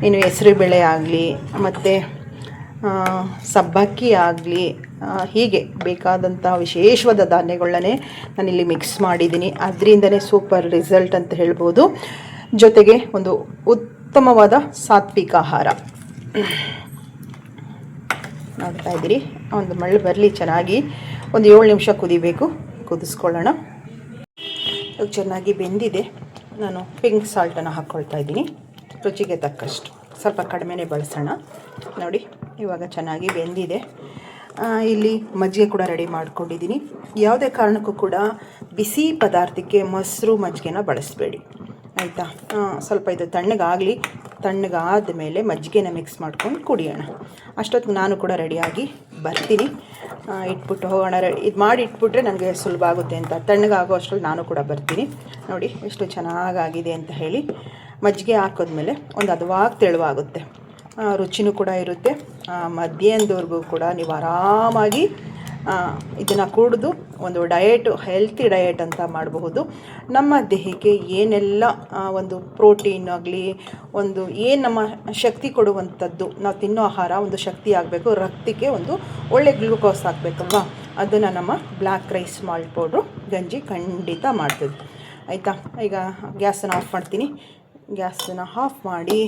ಇನ್ನು ಹೆಸರು ಬೇಳೆ ಆಗಲಿ, ಮತ್ತು ಸಬ್ಬಕ್ಕಿ ಆಗಲಿ ಹೀಗೆ ಬೇಕಾದಂತಹ ವಿಶೇಷವಾದ ಧಾನ್ಯಗಳನ್ನೇ ನಾನಿಲ್ಲಿ ಮಿಕ್ಸ್ ಮಾಡಿದ್ದೀನಿ. ಅದರಿಂದನೇ ಸೂಪರ್ ರಿಸಲ್ಟ್ ಅಂತ ಹೇಳ್ಬೋದು. ಜೊತೆಗೆ ಒಂದು ಉತ್ತಮವಾದ ಸಾತ್ವಿಕ ಆಹಾರ. ನೋಡ್ತಾ ಇದ್ದೀರಿ? ಒಂದು ಮಳ್ಳು ಬರಲಿ, ಚೆನ್ನಾಗಿ ಒಂದು ಏಳು ನಿಮಿಷ ಕುದಿಬೇಕು. ಕುದಿಸ್ಕೊಳ್ಳೋಣ. ಚೆನ್ನಾಗಿ ಬೆಂದಿದೆ. ನಾನು ಪಿಂಕ್ ಸಾಲ್ಟನ್ನು ಹಾಕ್ಕೊಳ್ತಾ ಇದ್ದೀನಿ. ರುಚಿಗೆ ತಕ್ಕಷ್ಟು. ಸ್ವಲ್ಪ ಕಡಿಮೆನೇ ಬಳಸೋಣ. ನೋಡಿ. ಇವಾಗ ಚೆನ್ನಾಗಿ ಬೆಂದಿದೆ. ಇಲ್ಲಿ ಮಜ್ಜಿಗೆ ಕೂಡ ರೆಡಿ ಮಾಡ್ಕೊಂಡಿದ್ದೀನಿ. ಯಾವುದೇ ಕಾರಣಕ್ಕೂ ಕೂಡ ಬಿಸಿ ಪದಾರ್ಥಕ್ಕೆ ಮೊಸರು ಮಜ್ಜಿಗೆನ ಬಳಸಬೇಡಿ. ಆಯಿತಾ? ಸ್ವಲ್ಪ ಇದು ತಣ್ಣಗಾಗಲಿ. ತಣ್ಣಗಾದ ಮೇಲೆ ಮಜ್ಜಿಗೆನ ಮಿಕ್ಸ್ ಮಾಡ್ಕೊಂಡು ಕುಡಿಯೋಣ. ಅಷ್ಟೊತ್ತಿಗೆ ನಾನು ಕೂಡ ರೆಡಿಯಾಗಿ ಬರ್ತೀನಿ. ಇಟ್ಬಿಟ್ಟು ಹೋಗೋಣ. ರೆಡಿ, ಇದು ಮಾಡಿ ಇಟ್ಬಿಟ್ರೆ ನನಗೆ ಸುಲಭ ಆಗುತ್ತೆ ಅಂತ. ತಣ್ಣಗಾಗೋ ಅಷ್ಟರಲ್ಲಿ ನಾನು ಕೂಡ ಬರ್ತೀನಿ. ನೋಡಿ, ಎಷ್ಟು ಚೆನ್ನಾಗಾಗಿದೆ ಅಂತ ಹೇಳಿ. ಮಜ್ಜಿಗೆ ಹಾಕೋದ್ಮೇಲೆ ಒಂದು ಹದವಾಗಿ ತೆಳುವಾಗುತ್ತೆ. ರುಚಿನೂ ಕೂಡ ಇರುತ್ತೆ. ಮಧ್ಯಾಹ್ನದವರೆಗೂ ಕೂಡ ನೀವು ಆರಾಮಾಗಿ ಇದನ್ನು ಕುಡಿದು ಒಂದು ಡಯೆಟು ಹೆಲ್ತಿ ಡಯೆಟ್ ಅಂತ ಮಾಡಬಹುದು. ನಮ್ಮ ದೇಹಕ್ಕೆ ಏನೆಲ್ಲ ಒಂದು ಪ್ರೋಟೀನ್ ಆಗಲಿ, ಒಂದು ಏನು ನಮ್ಮ ಶಕ್ತಿ ಕೊಡುವಂಥದ್ದು, ನಾವು ತಿನ್ನೋ ಆಹಾರ ಒಂದು ಶಕ್ತಿ ಆಗಬೇಕು, ರಕ್ತಕ್ಕೆ ಒಂದು ಒಳ್ಳೆ ಗ್ಲೂಕೋಸ್ ಆಗಬೇಕಲ್ವಾ? ಅದನ್ನು ನಮ್ಮ ಬ್ಲ್ಯಾಕ್ ರೈಸ್ ಮಾಲ್ಟ್ ಪೌಡ್ರು ಗಂಜಿ ಖಂಡಿತ ಮಾಡ್ತದೆ ಆಯಿತಾ? ಈಗ ಗ್ಯಾಸನ್ನು ಆಫ್ ಮಾಡ್ತೀನಿ. ಗ್ಯಾಸನ್ನು ಆಫ್ ಮಾಡಿ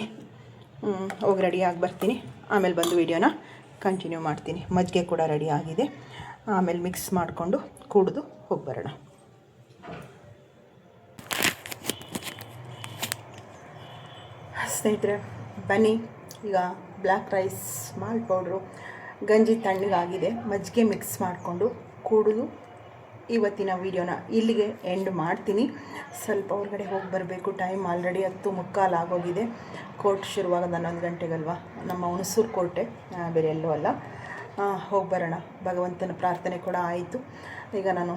ಹೋಗಿ ರೆಡಿಯಾಗಿ ಬರ್ತೀನಿ. ಆಮೇಲೆ ಬಂದು ವೀಡಿಯೋನ ಕಂಟಿನ್ಯೂ ಮಾಡ್ತೀನಿ. ಮಜ್ಜಿಗೆ ಕೂಡ ರೆಡಿ ಆಗಿದೆ. ಆಮೇಲೆ ಮಿಕ್ಸ್ ಮಾಡಿಕೊಂಡು ಕುಡಿದು ಹೋಗಿ ಬರೋಣ. ಸ್ನೇಹಿತರೆ, ಬನ್ನಿ. ಈಗ ಬ್ಲ್ಯಾಕ್ ರೈಸ್ ಮಾಲ್ಟ್ ಪೌಡ್ರು ಗಂಜಿ ತಣ್ಣಗಾಗಿದೆ. ಮಜ್ಜಿಗೆ ಮಿಕ್ಸ್ ಮಾಡಿಕೊಂಡು ಕುಡಿದು ಇವತ್ತಿನ ವಿಡಿಯೋನ ಇಲ್ಲಿಗೆ ಎಂಡ್ ಮಾಡ್ತೀನಿ. ಸ್ವಲ್ಪ ಹೊರಗಡೆ ಹೋಗಿ ಬರಬೇಕು. ಟೈಮ್ ಆಲ್ರೆಡಿ ಹತ್ತು ಮುಕ್ಕಾಲು ಆಗೋಗಿದೆ. ಕೋರ್ಟ್ ಶುರುವಾಗೋದು ಹನ್ನೊಂದು ಗಂಟೆಗಲ್ವಾ? ನಮ್ಮ ಹುಣಸೂರು ಕೋಟೆ ಬೇರೆ ಎಲ್ಲೂ ಅಲ್ಲ. ಹೋಗಿ ಬರೋಣ. ಭಗವಂತನ ಪ್ರಾರ್ಥನೆ ಕೂಡ ಆಯಿತು. ಈಗ ನಾನು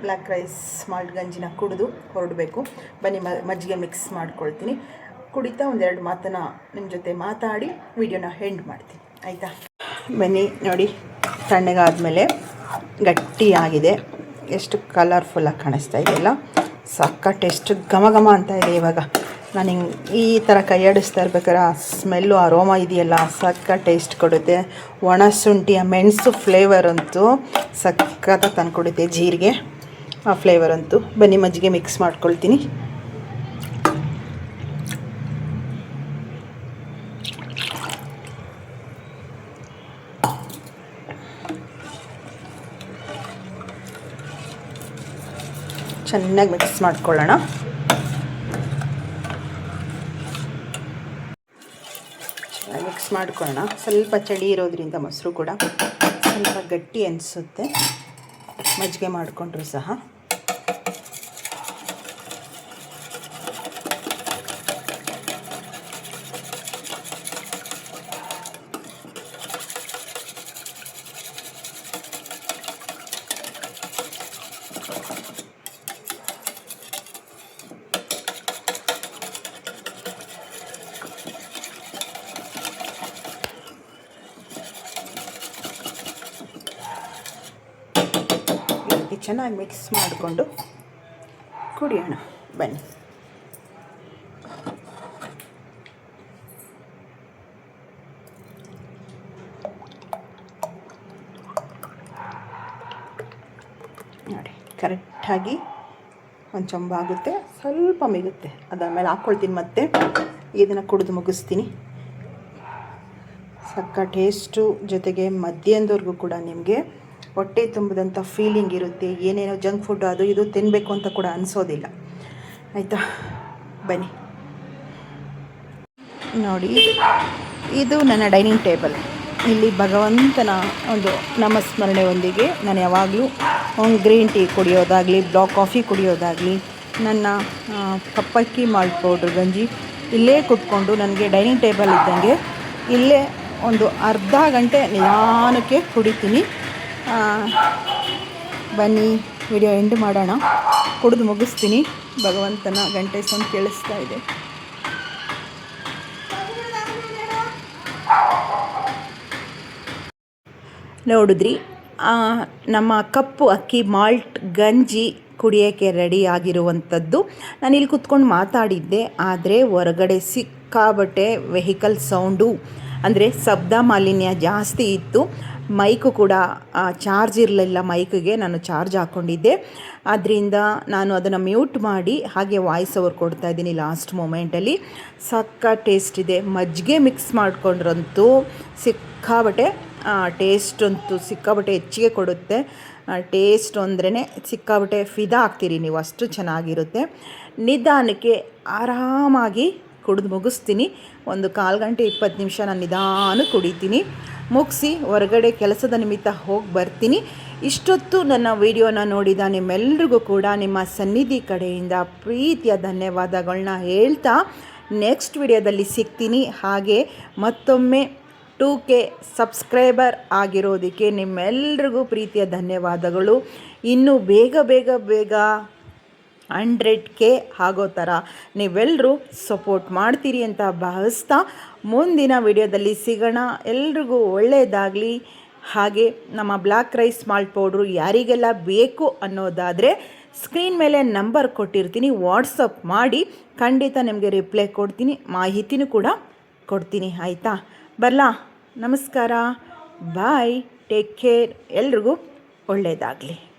ಬ್ಲ್ಯಾಕ್ ರೈಸ್ ಮಾಲ್ಟ್ ಗಂಜಿನ ಕುಡಿದು ಹೊರಡಬೇಕು. ಬನ್ನಿ ಮಜ್ಜಿಗೆ ಮಿಕ್ಸ್ ಮಾಡ್ಕೊಳ್ತೀನಿ. ಕುಡಿತಾ ಒಂದೆರಡು ಮಾತನ್ನ ನಿಮ್ಮ ಜೊತೆ ಮಾತಾಡಿ ವಿಡಿಯೋನ ಎಂಡ್ ಮಾಡ್ತೀನಿ. ಆಯಿತಾ? ಬನ್ನಿ, ನೋಡಿ. ತಣ್ಣಗಾದಮೇಲೆ ಗಟ್ಟಿಯಾಗಿದೆ. ಎಷ್ಟು ಕಲರ್ಫುಲ್ಲಾಗಿ ಕಾಣಿಸ್ತಾ ಇದೆಯಲ್ಲ ಸಕ್ಕ ಎಷ್ಟು ಘಮ ಘಮ ಅಂತ ಇದೆ ಇವಾಗ. ನಾನು ಹಿಂಗೆ ಈ ಥರ ಕೈಯಾಡಿಸ್ತಾ ಇರ್ಬೇಕಾದ್ರೆ ಆ ಸ್ಮೆಲ್ಲು ಆ ರೋಮ ಇದೆಯಲ್ಲ ಸಕ್ಕ ಟೇಸ್ಟ್ ಕೊಡುತ್ತೆ. ಒಣ ಶುಂಠಿ ಆ ಮೆಣಸು ಫ್ಲೇವರ್ ಅಂತೂ ತಂದು ಕೊಡುತ್ತೆ ಜೀರಿಗೆ. ಆ ಫ್ಲೇವರ್ ಅಂತೂ. ಬನ್ನಿ ಮಜ್ಜಿಗೆ ಮಿಕ್ಸ್ ಮಾಡ್ಕೊಳ್ತೀನಿ. ಚೆನ್ನಾಗಿ ಮಿಕ್ಸ್ ಮಾಡ್ಕೊಳ್ಳೋಣ. ಚೆನ್ನಾಗಿ ಮಿಕ್ಸ್ ಮಾಡ್ಕೊಳ್ಳೋಣ. ಸ್ವಲ್ಪ ಚಳಿ ಇರೋದ್ರಿಂದ ಮೊಸರು ಕೂಡ ಸ್ವಲ್ಪ ಗಟ್ಟಿ ಅನಿಸುತ್ತೆ. ಮಜ್ಜಿಗೆ ಮಾಡಿಕೊಂಡ್ರು ಸಹ ಈ ರೀತಿ ಚೆನ್ನಾಗಿ ಮಿಕ್ಸ್ ಮಾಡಿಕೊಂಡು ಕುಡಿಯೋಣ. ಬನ್ನಿ. ನೋಡಿ ಕರೆಕ್ಟಾಗಿ ಒಂದು ಚೊಂಬ ಆಗುತ್ತೆ. ಸ್ವಲ್ಪ ಮಿಗುತ್ತೆ. ಅದಾದಮೇಲೆ ಹಾಕ್ಕೊಳ್ತೀನಿ ಮತ್ತೆ. ಇದನ್ನು ಕುಡಿದು ಮುಗಿಸ್ತೀನಿ. ಸಕ್ಕ ಟೇಸ್ಟು ಜೊತೆಗೆ ಮಧ್ಯಾಹ್ನದವರೆಗೂ ಕೂಡ ನಿಮಗೆ ಹೊಟ್ಟೆ ತುಂಬಿದಂಥ ಫೀಲಿಂಗ್ ಇರುತ್ತೆ. ಏನೇನೋ ಜಂಕ್ ಫುಡ್ ಅದು ಇದು ತಿನ್ನಬೇಕು ಅಂತ ಕೂಡ ಅನಿಸೋದಿಲ್ಲ. ಆಯಿತಾ? ಬನ್ನಿ. ನೋಡಿ, ಇದು ನನ್ನ ಡೈನಿಂಗ್ ಟೇಬಲ್ ಇಲ್ಲಿ ಭಗವಂತನ ಒಂದು ನಾಮಸ್ಮರಣೆಯೊಂದಿಗೆ ನಾನು ಯಾವಾಗಲೂ ಒಂದು ಗ್ರೀನ್ ಟೀ ಕುಡಿಯೋದಾಗಲಿ ಬ್ಲಾಕ್ ಕಾಫಿ ಕುಡಿಯೋದಾಗಲಿ, ನನ್ನ ಕಪ್ಪಕ್ಕಿ ಮಾಲ್ಟ್ ಪೌಡ್ರ್ ಗಂಜಿ ಇಲ್ಲೇ ಕುತ್ಕೊಂಡು ನನಗೆ ಡೈನಿಂಗ್ ಟೇಬಲ್ ಇದ್ದಂಗೆ ಇಲ್ಲೇ ಒಂದು ಅರ್ಧ ಗಂಟೆ ನಿಧಾನಕ್ಕೆ ಕುಡಿತೀನಿ. ಬನ್ನಿ ವಿಡಿಯೋ ಎಂಡ್ ಮಾಡೋಣ. ಕುಡಿದು ಮುಗಿಸ್ತೀನಿ. ಭಗವಂತನ ಗಂಟೆ ಸೌಂಡ್ ಕೇಳಿಸ್ತಾ ಇದೆ. ನೋಡಿದ್ರಿ ನಮ್ಮ ಕಪ್ಪು ಅಕ್ಕಿ ಮಾಲ್ಟ್ ಗಂಜಿ ಕುಡಿಯೋಕ್ಕೆ ರೆಡಿ ಆಗಿರುವಂಥದ್ದು. ನಾನು ಇಲ್ಲಿ ಕುತ್ಕೊಂಡು ಮಾತಾಡಿದ್ದೆ, ಆದರೆ ಹೊರಗಡೆ ಸಿಕ್ಕಾಬಟ್ಟೆ ವೆಹಿಕಲ್ ಸೌಂಡು, ಅಂದರೆ ಶಬ್ದ ಮಾಲಿನ್ಯ ಜಾಸ್ತಿ ಇತ್ತು. ಮೈಕು ಕೂಡ ಚಾರ್ಜ್ ಇರಲಿಲ್ಲ ಮೈಕಿಗೆ, ನಾನು ಚಾರ್ಜ್ ಹಾಕ್ಕೊಂಡಿದ್ದೆ ಅದರಿಂದ ನಾನು ಅದನ್ನು ಮ್ಯೂಟ್ ಮಾಡಿ ಹಾಗೆ ವಾಯ್ಸ್ ಓವರ್ ಕೊಡ್ತಾ ಇದ್ದೀನಿ ಲಾಸ್ಟ್ ಮೂಮೆಂಟಲ್ಲಿ. ಸಕ್ಕ ಟೇಸ್ಟ್ ಇದೆ. ಮಜ್ಜಿಗೆ ಮಿಕ್ಸ್ ಮಾಡಿಕೊಂಡ್ರಂತೂ ಸಿಕ್ಕಾಬಟ್ಟೆ ಟೇಸ್ಟ್ ಅಂತೂ ಸಿಕ್ಕಾಬಟ್ಟೆ ಹೆಚ್ಚಿಗೆ ಕೊಡುತ್ತೆ. ಟೇಸ್ಟ್ ಅಂದ್ರೇ ಸಿಕ್ಕಾಬಟ್ಟೆ ಫಿದಾ ಆಗ್ತೀರಿ ನೀವು, ಅಷ್ಟು ಚೆನ್ನಾಗಿರುತ್ತೆ. ನಿಧಾನಕ್ಕೆ ಆರಾಮಾಗಿ ಕುಡಿದು ಮುಗಿಸ್ತೀನಿ. ಒಂದು ಕಾಲು ಗಂಟೆ ಇಪ್ಪತ್ತು ನಿಮಿಷ ನಾನು ನಿಧಾನ ಕುಡಿತೀನಿ. ಮುಗಿಸಿ ಹೊರಗಡೆ ಕೆಲಸದ ನಿಮಿತ್ತ ಹೋಗಿ ಬರ್ತೀನಿ. ಇಷ್ಟೊತ್ತು ನನ್ನ ವಿಡಿಯೋನ ನೋಡಿದ ನಿಮ್ಮೆಲ್ರಿಗೂ ಕೂಡ ನಿಮ್ಮ ಸನ್ನಿಧಿ ಕಡೆಯಿಂದ ಪ್ರೀತಿಯ ಧನ್ಯವಾದಗಳನ್ನ ಹೇಳ್ತಾ ನೆಕ್ಸ್ಟ್ ವಿಡಿಯೋದಲ್ಲಿ ಸಿಗ್ತೀನಿ. ಹಾಗೆ ಮತ್ತೊಮ್ಮೆ ಟೂ ಕೆ ಸಬ್ಸ್ಕ್ರೈಬರ್ ಆಗಿರೋದಕ್ಕೆ ನಿಮ್ಮೆಲ್ರಿಗೂ ಪ್ರೀತಿಯ ಧನ್ಯವಾದಗಳು. ಇನ್ನೂ ಬೇಗ ಬೇಗ ಬೇಗ ಹಂಡ್ರೆಡ್ ಕೆ ಆಗೋ ಥರ. ನೀವೆಲ್ಲರೂ ಸಪೋರ್ಟ್ ಮಾಡ್ತೀರಿ ಅಂತ ಭಾವಿಸ್ತಾ ಮುಂದಿನ ವಿಡಿಯೋದಲ್ಲಿ ಸಿಗೋಣ. ಎಲ್ರಿಗೂ ಒಳ್ಳೆಯದಾಗಲಿ. ಹಾಗೆ ನಮ್ಮ ಬ್ಲ್ಯಾಕ್ ರೈಸ್ ಮಾಲ್ಟ್ ಪೌಡ್ರು ಯಾರಿಗೆಲ್ಲ ಬೇಕು ಅನ್ನೋದಾದರೆ ಸ್ಕ್ರೀನ್ ಮೇಲೆ ನಂಬರ್ ಕೊಟ್ಟಿರ್ತೀನಿ. ವಾಟ್ಸಪ್ ಮಾಡಿ ಖಂಡಿತ ನಿಮಗೆ ರಿಪ್ಲೈ ಕೊಡ್ತೀನಿ. ಮಾಹಿತಿನೂ ಕೂಡ ಕೊಡ್ತೀನಿ. ಆಯಿತಾ? ಬರಲಾ? ನಮಸ್ಕಾರ. ಬಾಯ್. Take care. ಎಲ್ರಿಗೂ ಒಳ್ಳೆಯದಾಗಲಿ.